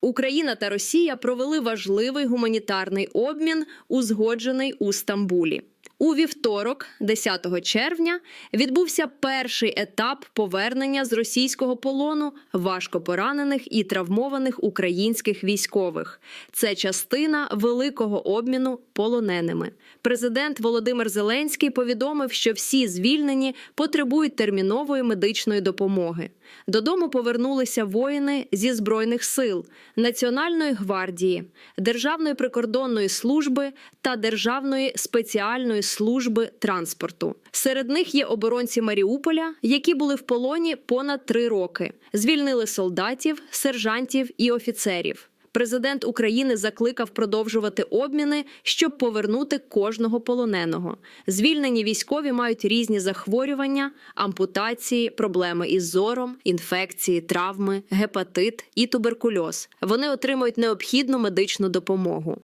Україна та Росія провели важливий гуманітарний обмін, узгоджений у Стамбулі. У вівторок, 10 червня, відбувся перший етап повернення з російського полону важко поранених і травмованих українських військових. Це частина великого обміну полоненими. Президент Володимир Зеленський повідомив, що всі звільнені потребують термінової медичної допомоги. Додому повернулися воїни зі збройних сил, Національної гвардії, Державної прикордонної служби та Державної спеціальної служби транспорту. Серед них є оборонці Маріуполя, які були в полоні понад три роки. Звільнили солдатів, сержантів і офіцерів. Президент України закликав продовжувати обміни, щоб повернути кожного полоненого. Звільнені військові мають різні захворювання, ампутації, проблеми із зором, інфекції, травми, гепатит і туберкульоз. Вони отримують необхідну медичну допомогу.